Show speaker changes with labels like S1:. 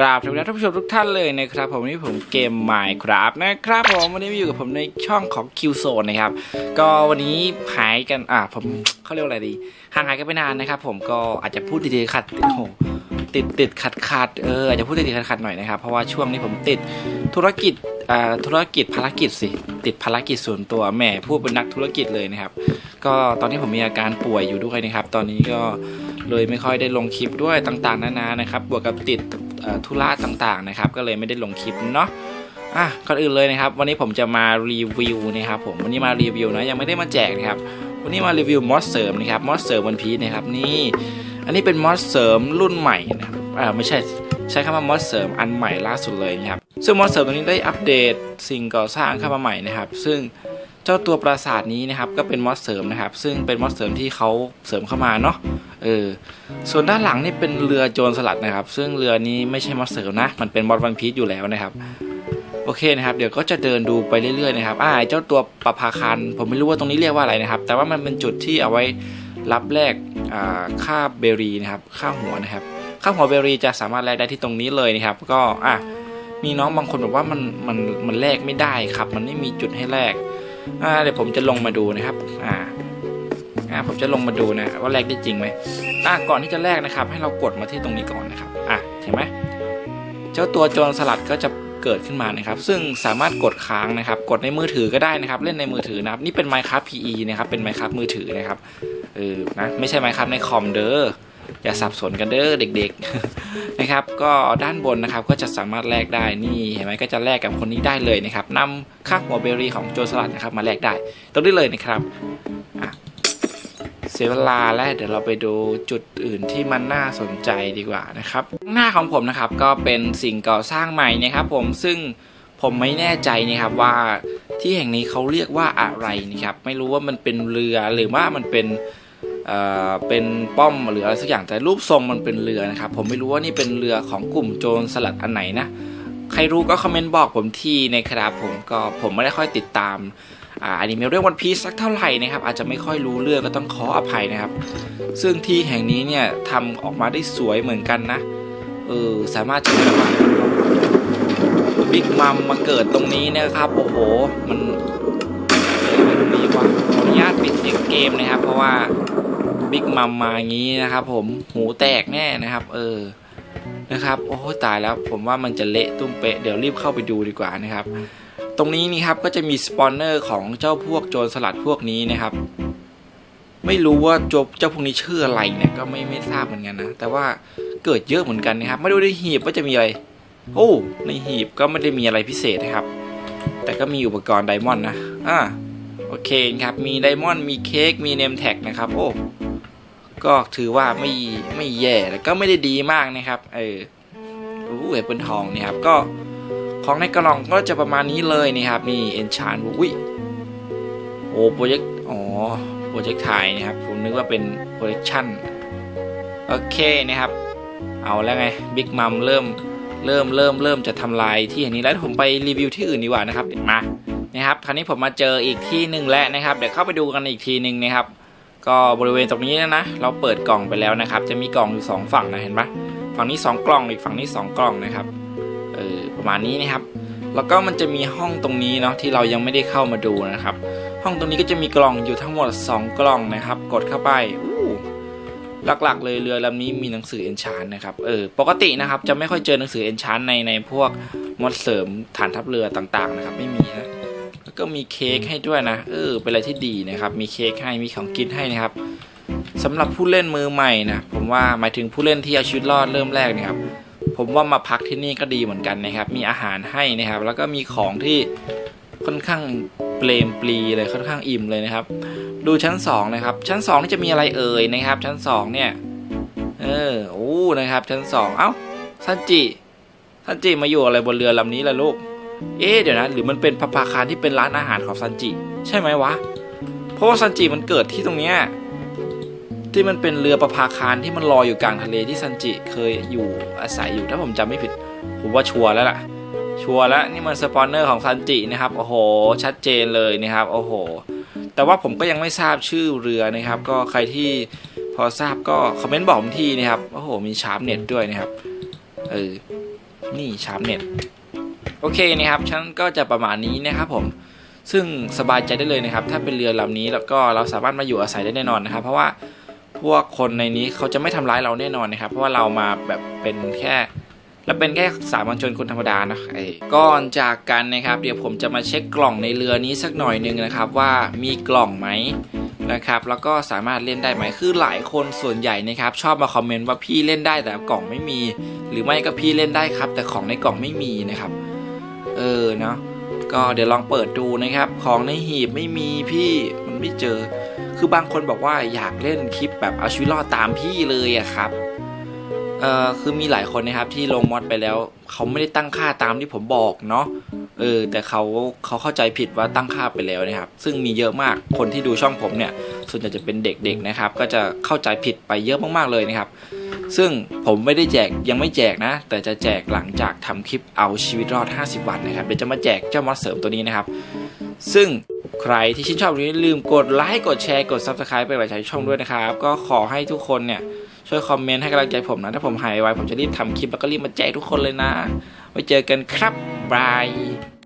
S1: กราบสวัสดีท่านผู้ชมทุกท่านเลยนะครับผมวันนี้ผมเกม Minecraft นะครับผมวันนี้มาอยู่กับผมในช่องของ Q Zone นะครับ ก็วันนี้หายกันอะผมเขาเรียกว่าอะไรดีห่างหายกันไปนานนะครับ ผมก็อาจจะพูดติดๆขัดๆโอ้โหติดติดขัดขัดเอออาจจะพูดติดขัดขัดหน่อยนะครับเพราะว่าช่วงนี้ผมติดธุรกิจอ่าธุรกิจภารกิจสิติดภารกิจส่วนตัวแหมพูดเป็นนักธุรกิจเลยนะครับ ก็ตอนนี้ผมมีอาการป่วยอยู่ด้วยนะครับ ตอนนี้ก็เลยไม่ค่อยได้ลงคลิปด้วยต่างๆนานานะครับ บวกกับติด ธุระต่างๆนะครับ ก็เลยไม่ได้ลงคลิปเนาะอะก่อนอื่นเลยนะครับ วันนี้ผมจะมารีวิวนะครับผมวันนี้มารีวิวนะยังไม่ได้มาแจกนะครับ วันนี้มารีวิวมอสเสริมนะครับมอสเสริมวันพีนะครับนี่อันนี้เป็นมอสเสริมรุ่นใหม่นะครับอ่าไม่ใช่ใช้คำว่ามอสเสริมอันใหม่ล่าสุดเลยนะครับซึ่งมอสเสริมตัวนี้ได้อัปเดตสิ่งก่อสร้างเข้ามาใหม่นะครับ ซึ่ง จ้าตัวปราสาทนี้นะครับก็เป็นมอสเสริมนะครับ ซึ่งเป็นมอสเสริมที่เขาเสริมเข้ามาเนาะเออส่วนด้านหลังนี่เป็นเรือโจรสลัดนะครับ ซึ่งเรือนี้ไม่ใช่มอสเสริมนะ มันเป็นมอสวันพีชอยู่แล้วนะครับโอเคนะครับเดี๋ยวก็จะเดินดูไปเรื่อยๆนะครับอ่าเจ้าตัวประภาคารผมไม่รู้ว่าตรงนี้เรียกว่าอะไรนะครับ แต่ว่ามันเป็นจุดที่เอาไว้รับแลกอ่าค่าเบรีนะครับค่าหัวนะครับค่าหัวเบรีจะสามารถแลกได้ที่ตรงนี้เลยนะครับ ก็อะมีน้องบางคนบอกว่ามันมันมันแลกไม่ได้ครับ มันไม่มีจุดให้แลก อ่าเดี๋ยวผมจะลงมาดูนะครับ อ่าอ่าผมจะลงมาดูนะว่าแลกได้จริงไหมอ่าก่อนที่จะแลกนะครับ ให้เรากดมาที่ตรงนี้ก่อนนะครับ อะเห็นไหมเจ้าตัวโจรสลัดก็จะเกิดขึ้นมานะครับ ซึ่งสามารถกดค้างนะครับ กดในมือถือก็ได้นะครับ เล่นในมือถือนะครับ นี่เป็น Minecraft PE นะครับ เป็น Minecraft มือถือนะครับ เออ นะ ไม่ใช่ Minecraft ในคอมเด้อ อย่าสับสนกันเด้อเด็กๆนะครับ ก็ด้านบนนะครับก็จะสามารถแลกได้นี่เห็นไหมก็จะแลกกับคนนี้ได้เลยนะครับนำค่าหัวเบอร์รี่ของโจรสลัดนะครับมาแลกได้ ตรงนี้เลยนะครับเสียเวลาแล้วเดี๋ยวเราไปดูจุดอื่นที่มันน่าสนใจดีกว่านะครับ หน้าของผมนะครับก็เป็นสิ่งก่อสร้างใหม่นะครับ ผมซึ่งผมไม่แน่ใจนะครับว่าที่แห่งนี้เขาเรียกว่าอะไรนะครับ ไม่รู้ว่ามันเป็นเรือหรือว่ามันเป็น เป็นป้อมหรืออะไรสักอย่างแต่รูปทรงมันเป็นเรือนะครับผมไม่รู้ว่านี่เป็นเรือของกลุ่มโจรสลัดอันไหนนะใครรู้ก็คอมเมนต์บอกผมทีนะครับผมก็ผมไม่ได้ค่อยติดตามอ่าอนิเมะเรื่องวันพีซสักเท่าไหร่นะครับอาจจะไม่ค่อยรู้เรื่องก็ต้องขออภัยนะครับ ซึ่งที่แห่งนี้เนี่ยทำออกมาได้สวยเหมือนกันนะเออสามารถจะมาบิ๊กมัมมาเกิดตรงนี้นะครับโอ้โหมันเออมันมีว่าขออนุญาตปิดเสียงเกมนะครับ เพราะว่า บิ๊กมัมมาอย่างนี้นะครับ ผมหูแตกแน่นะครับ เออนะครับโอ้ตายแล้วผมว่ามันจะเละตุ้มเปะเดี๋ยวรีบเข้าไปดูดีกว่านะครับ ตรงนี้นี่ครับก็จะมีสปอนเนอร์ของเจ้าพวกโจรสลัดพวกนี้นะครับ ไม่รู้ว่าโจเจ้าพวกนี้ชื่ออะไรเนี่ยก็ไม่ไม่ทราบเหมือนกันนะแต่ว่าเกิดเยอะเหมือนกันนะครับมาดูในหีบว่าจะมีอะไร โอ้ในหีบก็ไม่ได้มีอะไรพิเศษนะครับ แต่ก็มีอุปกรณ์ไดมอนด์นะอ่าโอเคครับ มีไดมอนด์ มีเค้ก มีเนมแท็กนะครับ โอ้ ก็ถือว่าไม่ไม่แย่แต่ก็ไม่ได้ดีมากนะครับเออโอ้เอเปิลทองนี่ครับก็ของในกล่องก็จะประมาณนี้เลยนี่ครับมีเอนชานอุ้ยโอ้โปรเจกต์อ๋อโปรเจกต์ถ่ายนะครับผมนึกว่าเป็นโปรเจคชั่นโอเคนะครับ เอาแล้วไงบิ๊กมัมเริ่มเริ่มเริ่มเริ่มจะทำลายที่อย่างนี้แล้วผมไปรีวิวที่อื่นดีกว่านะครับมานะครับ คราวนี้ผมมาเจออีกที่หนึ่งแล้วนะครับ เดี๋ยวเข้าไปดูกันอีกทีหนึ่งนะครับ ก็บริเวณตรงนี้นะนะเราเปิดกล่องไปแล้วนะครับ จะมีกล่องอยู่สองฝั่งนะเห็นปะฝั่งนี้สองกล่องอีกฝั่งนี้สองกล่องนะครับเออประมาณนี้นะครับ แล้วก็มันจะมีห้องตรงนี้เนาะที่เรายังไม่ได้เข้ามาดูนะครับ ห้องตรงนี้ก็จะมีกล่องอยู่ทั้งหมด 2 กล่องนะครับ กดเข้าไปอู้หลักๆ เลยเรือลำนี้มีหนังสือเอนชานนะครับ เออ ปกตินะครับจะไม่ค่อยเจอหนังสือเอนชานในในพวกมอดเสริมฐานทัพเรือต่างๆนะครับ ไม่มีนะ ก็มีเค้กให้ด้วยนะ เออ เป็นอะไรที่ดีนะครับ มีเค้กให้ มีของกินให้นะครับสำหรับผู้เล่นมือใหม่นะ ผมว่าหมายถึงผู้เล่นที่เอาชีวิตรอดเริ่มแรกนี่ยครับ ผมว่ามาพักที่นี่ก็ดีเหมือนกันนะครับ มีอาหารให้นะครับ แล้วก็มีของที่ค่อนข้างเปลมปลีเลยค่อนข้างอิ่มเลยนะครับ ดูชั้น2นะครับ ชั้น2นี่จะมีอะไรเอ่ยนะครับ ชั้น2เนี่ย เออ โอ้ นะครับ ชั้น2เอ้าซันจิซันจิมาอยู่อะไรบนเรือลำนี้ล่ะลูก เอ๊เดี๋ยวนะ หรือมันเป็นพัปาคารที่เป็นร้านอาหารของซันจิ ใช่ไหมวะ เพราะว่าซันจิมันเกิดที่ตรงเนี้ยที่มันเป็นเรือประภาคารที่มันลอยอยู่กลางทะเลที่ซันจิเคยอยู่อาศัยอยู่ถ้าผมจำไม่ผิด ผมว่าชัวร์แล้วล่ะ ชัวร์แล้วนี่มันสปอนเนอร์ของซันจินะครับโอ้โห ชัดเจนเลยนะครับโอ้โห แต่ว่าผมก็ยังไม่ทราบชื่อเรือนะครับ ก็ใครที่พอทราบก็คอมเมนต์บอกผมทีนะครับโอ้โหมีชาร์ปเน็ตด้วยนะครับเออนี่ชาร์ปเน็ต โอเคนะครับฉันก็จะประมาณนี้นะครับผมซึ่งสบายใจได้เลยนะครับ ถ้าเป็นเรือลำนี้แล้วก็เราสามารถมาอยู่อาศัยได้แน่นอนนะครับ เพราะว่าพวกคนในนี้เขาจะไม่ทำร้ายเราแน่นอนนะครับ เพราะว่าเรามาแบบเป็นแค่เราเป็นแค่สามัญชนคนธรรมดานะไอ้ก่อนจากกันนะครับ เดี๋ยวผมจะมาเช็คกล่องในเรือนี้สักหน่อยหนึ่งนะครับ ว่ามีกล่องไหมนะครับแล้วก็สามารถเล่นได้ไหมคือหลายคนส่วนใหญ่นะครับ ชอบมาคอมเมนต์ว่าพี่เล่นได้แต่กล่องไม่มี หรือไม่ก็พี่เล่นได้ครับ แต่ของในกล่องไม่มีนะครับ เออเนาะก็เดี๋ยวลองเปิดดูนะครับ ของในหีบไม่มีพี่มันไม่เจอ คือบางคนบอกว่าอยากเล่นคลิปแบบเอาชีวิตรอดตามพี่เลยอะครับเอ่อคือมีหลายคนนะครับที่ลงมอดไปแล้ว เขาไม่ได้ตั้งค่าตามที่ผมบอกเนาะเออแต่เขาเขาเข้าใจผิดว่าตั้งค่าไปแล้วนะครับ ซึ่งมีเยอะมากคนที่ดูช่องผมเนี่ย ส่วนใหญ่จะเป็นเด็กๆนะครับ ก็จะเข้าใจผิดไปเยอะมากๆเลยนะครับ ซึ่งผมไม่ได้แจกยังไม่แจกนะ แต่จะแจกหลังจากทำคลิปเอาชีวิตรอด 50 วันนะครับเดี๋ยวจะมาแจกเจ้ามอสเสริมตัวนี้นะครับ ซึ่งใครที่ชื่นชอบนี้ลืมกดไลค์กดแชร์กด Subscribe ไปไว้ใจช่องด้วยนะครับ ก็ขอให้ทุกคนเนี่ยช่วยคอมเมนต์ให้กำลังใจผมนะ ถ้าผมหายไวผมจะรีบทำคลิปแล้วก็รีบมาแจกทุกคนเลยนะ ไว้เจอกันครับบาย